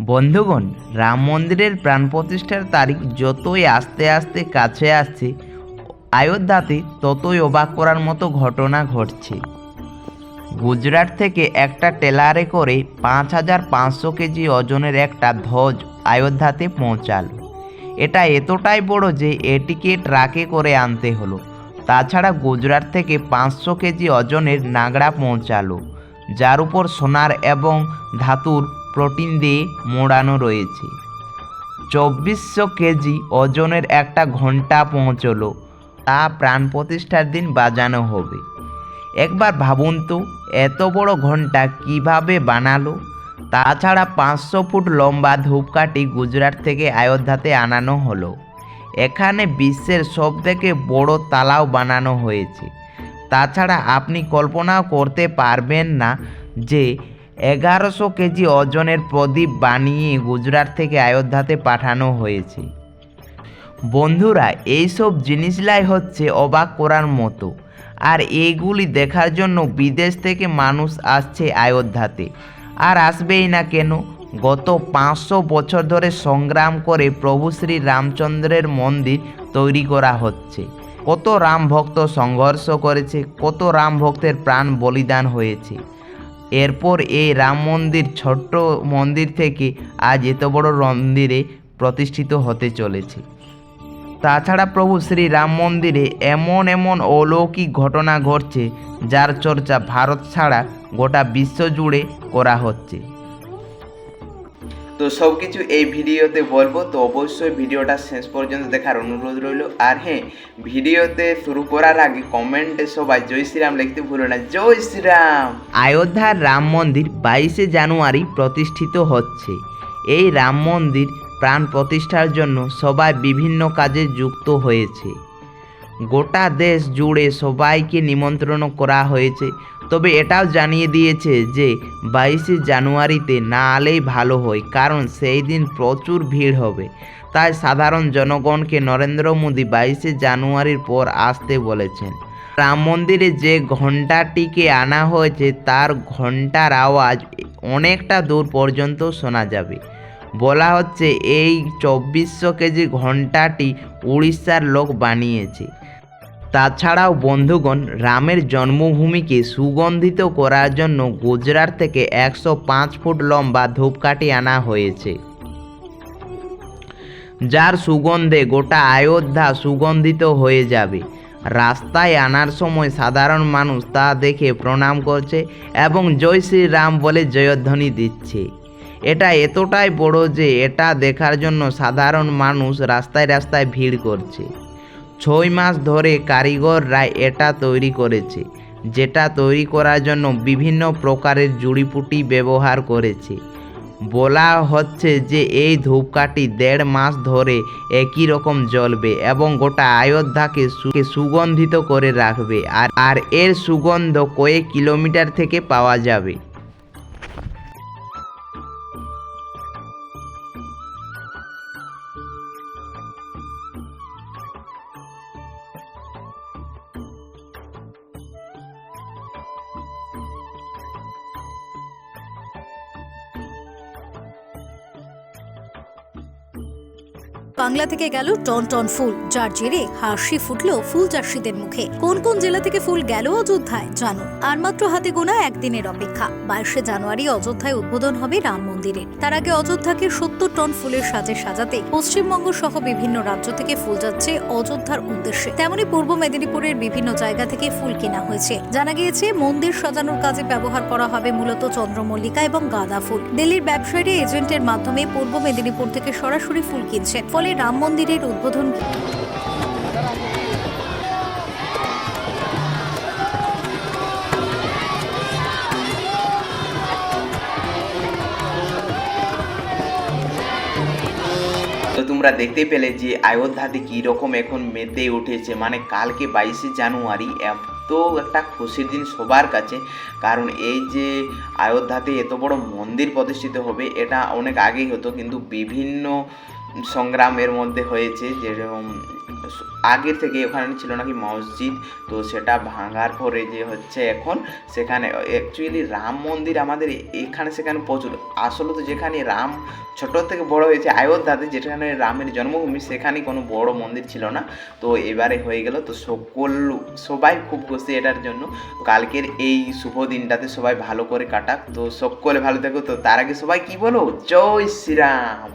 বন্ধুগণ, রাম মন্দিরের প্রাণ প্রতিষ্ঠার তারিখ যতই আস্তে আস্তে কাছে আসছে, অযোধ্যাতে ততই অবাক করার মতো ঘটনা ঘটছে। গুজরাট থেকে একটা টেলারে করে পাঁচ হাজার পাঁচশো কেজি ওজনের একটা ধ্বজ অযোধ্যাতে পৌঁছালো। এটা এতটাই বড় যে এটিকে ট্রাকে করে আনতে হলো। তাছাড়া গুজরাট থেকে পাঁচশো কেজি ওজনের নাগড়া পৌঁছালো। যার উপর সোনার এবং ধাতুর প্রোটিন দিয়ে মোড়ানো রয়েছে। চব্বিশশো কেজি ওজনের একটা ঘণ্টা পৌঁছলো। তা প্রাণ প্রতিষ্ঠার দিন বাজানো হবে। একবার ভাবুন তো, এত বড় ঘণ্টা কীভাবে বানালো? তাছাড়া পাঁচশো ফুট লম্বা ধূপকাঠি গুজরাট থেকে অযোধ্যাতে আনানো হলো। এখানে বিশ্বের সবথেকে বড় তালাও বানানো হয়েছে। তাছাড়া আপনি কল্পনাও করতে পারবেন না যে এগারোশো কেজি ওজনের প্রদীপ বানিয়ে গুজরাট থেকে অযোধ্যাতে পাঠানো হয়েছে। বন্ধুরা, এইসব জিনিসলাই হচ্ছে অবাক করার মতো। আর এইগুলি দেখার জন্য বিদেশ থেকে মানুষ আসছে অযোধ্যাতে। আর আসবেই না কেন? গত পাঁচশো বছর ধরে সংগ্রাম করে প্রভু শ্রী রামচন্দ্রের মন্দির তৈরি করা হচ্ছে। কত রাম ভক্ত সংঘর্ষ করেছে, কত রাম ভক্তের প্রাণ বলিদান হয়েছে। এরপর এই রাম মন্দির, ছোট্ট মন্দির থেকে আজ এত বড় মন্দিরে প্রতিষ্ঠিত হতে চলেছে। তাছাড়া প্রভু শ্রী রাম মন্দিরে এমন এমন অলৌকিক ঘটনা ঘটছে, যার চর্চা ভারত ছাড়া গোটা বিশ্ব জুড়ে করা হচ্ছে। তো সব কিছু এই ভিডিওতে বলব, তো অবশ্যই ভিডিওটা শেষ পর্যন্ত দেখার অনুরোধ রইল। আর হ্যাঁ ভিডিওতে শুরু করার আগে কমেন্টে সবাই জয় শ্রীরাম লিখতে ভুলো না, জয় শ্রীরাম! অযোধ্যার রাম মন্দির বাইশে জানুয়ারি প্রতিষ্ঠিত হচ্ছে। এই রাম মন্দির প্রাণ প্রতিষ্ঠার জন্য সবাই বিভিন্ন কাজে যুক্ত হয়েছে। গোটা দেশ জুড়ে সবাইকে নিমন্ত্রণ করা হয়েছে। তবে এটাও জানিয়ে দিয়েছে যে, বাইশে জানুয়ারিতে না আলেই ভালো হয়, কারণ সেই দিন প্রচুর ভিড় হবে। তাই সাধারণ জনগণকে নরেন্দ্র মোদী বাইশে জানুয়ারির পর আসতে বলেছেন। রাম মন্দিরে যে ঘণ্টাটিকে আনা হয়েছে, তার ঘণ্টার আওয়াজ অনেকটা দূর পর্যন্ত শোনা যাবে। বলা হচ্ছে, এই চব্বিশশো কেজি ঘণ্টাটি উড়িষ্যার লোক বানিয়েছে। তাছাড়াও বন্ধুগণ, রামের জন্মভূমিকে সুগন্ধিত করার জন্য গুজরাট থেকে একশো পাঁচ ফুট লম্বা ধূপকাঠি আনা হয়েছে। যার সুগন্ধে গোটা অযোধ্যা সুগন্ধিত হয়ে যাবে। রাস্তায় আনার সময় সাধারণ মানুষ তা দেখে প্রণাম করছে এবং জয় শ্রীরাম বলে জয়ধ্বনি দিচ্ছে। এটা এতটাই বড় যে এটা দেখার জন্য সাধারণ মানুষ রাস্তায় রাস্তায় ভিড় করছে। ছয় মাস ধরে কারিগররা এটা তৈরি করেছে, যেটা তৈরি করার জন্য বিভিন্ন প্রকারের জুড়িপুটি ব্যবহার করেছে। বলা হচ্ছে যে এই ধূপকাঠি দেড় মাস ধরে একই রকম জ্বলবে এবং গোটা আয়োধ্যাকে সুগন্ধিত করে রাখবে আর আর এর সুগন্ধ কয়েক কিলোমিটার থেকে পাওয়া যাবে। বাংলা থেকে গেল টন টন ফুল, যার জেরে হাসি ফুটলো ফুল চাষিদের মুখে। কোন কোন জেলা থেকে ফুল গেল অযোধ্যায়, জানুন। আর মাত্র হাতে গোনা একদিনের অপেক্ষা। বাইশে জানুয়ারি অযোধ্যায় উদ্বোধন হবে রাম মন্দিরের। তার আগে অযোধ্যাকে সত্তর টন ফুলের সাজে সাজাতে পশ্চিমবঙ্গ সহ বিভিন্ন রাজ্য থেকে ফুল যাচ্ছে অযোধ্যার উদ্দেশ্যে। তেমনি পূর্ব মেদিনীপুরের বিভিন্ন জায়গা থেকে ফুল কেনা হয়েছে। জানা গিয়েছে, মন্দির সাজানোর কাজে ব্যবহার করা হবে মূলত চন্দ্রমল্লিকা এবং গাঁদা ফুল। দিল্লির ব্যবসায়ীরা এজেন্টের মাধ্যমে পূর্ব মেদিনীপুর থেকে সরাসরি ফুল কিনছেন। ফলে রাম মন্দিরের উদ্বোধন তো তোমরা দেখতে পেলে যে অযোধ্যাতে কীরকম এখন মেতে উঠেছে। মানে কালকে বাইশে জানুয়ারি এত একটা খুশির দিন সবার কাছে। কারণ এই যে অযোধ্যাতে এত বড় মন্দির প্রতিষ্ঠিত হবে, এটা অনেক আগেই হতো। কিন্তু বিভিন্ন সংগ্রামের মধ্যে হয়েছে, যেরকম আগের থেকে ওখানে ছিল নাকি মসজিদ, তো সেটা ভাঙার পরে যে হচ্ছে এখন সেখানে অ্যাকচুয়ালি রাম মন্দির আমাদের এখানে সেখানে প্রচুর। আসলে তো যেখানে রাম ছোট থেকে বড় হয়েছে, অযোধ্যাতে যেখানে রামের জন্মভূমি সেখানে কোনো বড় মন্দির ছিল না। তো এবারে হয়ে গেল, তো সকল সবাই খুব খুশি এটার জন্য। কালকের এই শুভ দিনটাতে সবাই ভালো করে কাটাক। তো সকলে ভালো থাকো, তো তার আগে সবাই কি বলো? জয় শ্রীরাম!